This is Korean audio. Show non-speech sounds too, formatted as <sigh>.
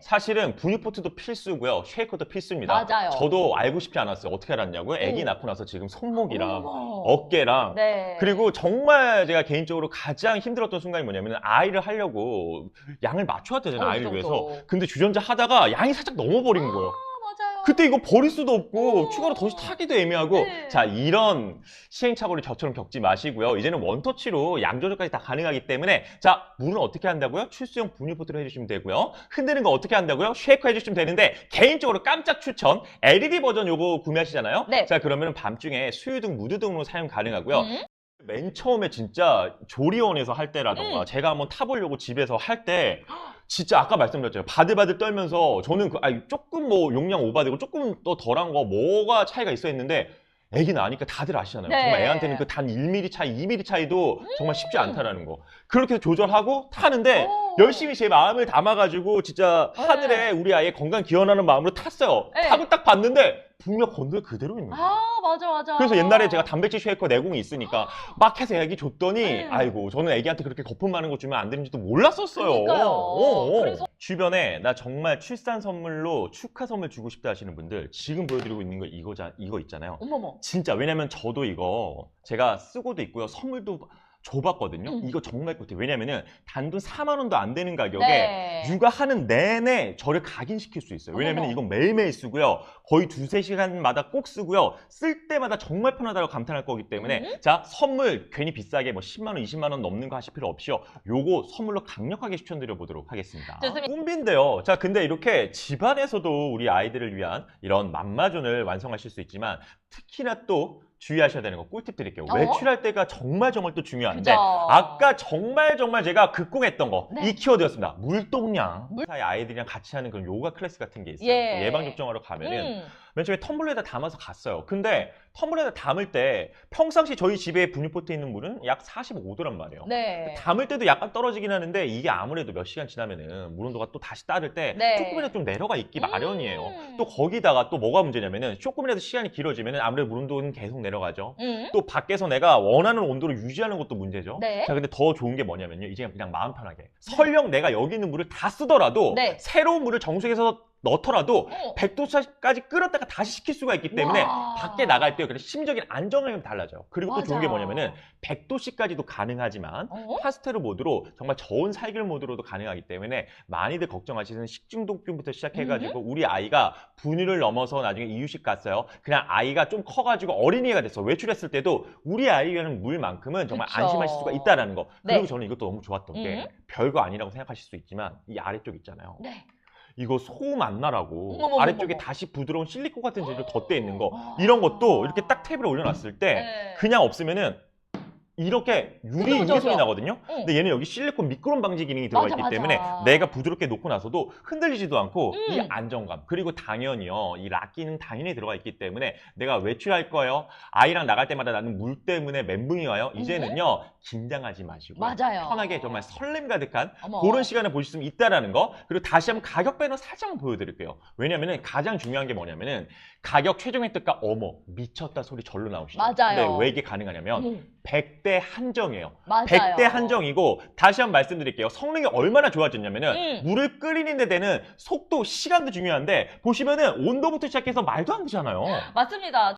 사실은 분유포트도 필수고요. 쉐이커도 필수입니다. 맞아요. 저도 알고 싶지 않았어요. 어떻게 알았냐고요? 아기 오. 낳고 나서 지금 손목이랑 어머. 어깨랑 네. 그리고 정말 제가 개인적으로 가장 힘들었던 순간이 뭐냐면 아이를 하려고 양을 맞춰야 되잖아요. 어, 아이를 그 위해서. 근데 주전자 하다가 양이 살짝 넘어버린 거예요. 그때 이거 버릴 수도 없고 어. 추가로 다시 타기도 애매하고 네. 자 이런 시행착오를 저처럼 겪지 마시고요 이제는 원터치로 양 조절까지 다 가능하기 때문에 자 물은 어떻게 한다고요 출수용 분유 포트로 해주시면 되고요 흔드는 거 어떻게 한다고요 쉐이커 해주시면 되는데 개인적으로 깜짝 추천 LED 버전 요거 구매하시잖아요 네. 자 그러면 밤중에 수유등 무드등으로 사용 가능하고요 음. 맨 처음에 진짜 조리원에서 할 때라던가 음. 제가 한번 타보려고 집에서 할 때 진짜 아까 말씀드렸잖아요. 바들바들 떨면서 저는 그, 아니, 조금 뭐 용량 오바되고 조금 더 덜한 거 뭐가 차이가 있어 했는데 애기 나니까 다들 아시잖아요. 네. 정말 애한테는 그 단 1mm 차이, 2mm 차이도 정말 쉽지 않다라는 거. 그렇게 해서 조절하고 타는데 오. 열심히 제 마음을 담아가지고 진짜 네. 하늘에 우리 아이의 건강 기원하는 마음으로 탔어요. 네. 타고 딱 봤는데 분명 건들 그대로 있는 거예요. 아, 맞아, 맞아. 그래서 옛날에 제가 단백질 쉐이커 내공이 있으니까 <gasps> 막 해서 애기 줬더니 네. 아이고 저는 애기한테 그렇게 거품 많은 거 주면 안 되는지도 몰랐었어요. 그러니까요. 어, 어. 그래서- 주변에 나 정말 출산 선물로 축하 선물 주고 싶다 하시는 분들 지금 보여드리고 있는 거 이거자 이거 있잖아요. 어머머. 진짜 왜냐면 저도 이거 제가 쓰고도 있고요. 선물도 줘봤거든요. 음. 이거 정말 꿀팁. 왜냐면은 단돈 4만 원도 안 되는 가격에 네. 육아하는 내내 저를 각인시킬 수 있어요. 왜냐면 어머머. 이건 매일매일 쓰고요. 거의 두세 시간마다 꼭 쓰고요. 쓸 때마다 정말 편하다고 감탄할 거기 때문에 음. 자, 선물 괜히 비싸게 뭐 10만 원, 20만 원 넘는 거 하실 필요 없이요. 요거 선물로 강력하게 추천드려 보도록 하겠습니다. 좋습니다. 꿈빈데요. 자, 근데 이렇게 집안에서도 우리 아이들을 위한 이런 맘마존을 완성하실 수 있지만 특히나 또 주의하셔야 되는 거 꿀팁 드릴게요. 어? 외출할 때가 정말 정말 또 중요한데 그죠. 아까 정말 정말 제가 극공했던 거 이 네. 키워드였습니다. 물동량. 물- 사이 아이들이랑 같이 하는 그런 요가 클래스 같은 게 있어요. 예. 예방 접종하러 가면은 음. 맨 처음에 텀블러에다 담아서 갔어요. 근데 텀블러에다 담을 때 평상시 저희 집에 분유포트에 있는 물은 약 45도란 말이에요. 네. 담을 때도 약간 떨어지긴 하는데 이게 아무래도 몇 시간 지나면은 물 온도가 또 다시 따를 때 네. 조금이라도 좀 내려가 있기 마련이에요. 음. 또 거기다가 또 뭐가 문제냐면은 조금이라도 시간이 길어지면은 아무래도 물 온도는 계속 내려가죠. 음. 또 밖에서 내가 원하는 온도를 유지하는 것도 문제죠. 네. 자, 근데 더 좋은 게 뭐냐면요. 이제 그냥 마음 편하게. 설령 내가 여기 있는 물을 다 쓰더라도 네. 새로운 물을 정수기에서 넣더라도 어. 100도까지 끓였다가 다시 식힐 수가 있기 때문에 와. 밖에 나갈 때 그래서 심적인 안정감이 달라져요. 그리고 또 좋은 게 맞아. 뭐냐면은 100도씨까지도 가능하지만 어? 파스텔 모드로 정말 저온 살균 모드로도 가능하기 때문에 많이들 걱정하시는 식중독균부터 시작해가지고 우리 아이가 분유를 넘어서 나중에 이유식 갔어요. 그냥 아이가 좀 커가지고 어린이가 됐어. 외출했을 때도 우리 아이에는 물만큼은 정말 그쵸. 안심하실 수가 있다라는 거. 그리고 네. 저는 이것도 너무 좋았던 게 음. 별거 아니라고 생각하실 수 있지만 이 아래쪽 있잖아요. 네. 이거 소음 안 나라고 어머머머머. 아래쪽에 다시 부드러운 실리콘 같은 재료 덧대 있는 거 아. 이런 것도 이렇게 딱 테이블에 올려놨을 때 네. 그냥 없으면은 이렇게 유리 소리 나거든요. 응. 근데 얘는 여기 실리콘 미끄럼 방지 기능이 들어가 맞아, 있기 맞아. 때문에 내가 부드럽게 놓고 나서도 흔들리지도 않고 음. 이 안정감 그리고 당연히요 이 락기는 당연히 들어가 있기 때문에 내가 외출할 거예요 아이랑 나갈 때마다 나는 물 때문에 멘붕이 와요 이제는요 긴장하지 마시고 음. 맞아요. 편하게 정말 설렘 가득한 어머. 그런 시간을 보실 수 있다라는 거 그리고 다시 한번 가격 배너 살짝만 보여드릴게요 왜냐면은 가장 중요한 게 뭐냐면은 가격 최종 혜택가 어머 미쳤다 소리 절로 나오시죠 맞아요. 근데 왜 이게 가능하냐면 음. 100대 한정이에요 맞아요. 100대 한정이고 다시 한번 말씀드릴게요. 성능이 얼마나 좋아졌냐면은 음. 물을 끓이는 데 되는 속도, 시간도 중요한데 보시면은 온도부터 시작해서 말도 안 되잖아요. 맞습니다.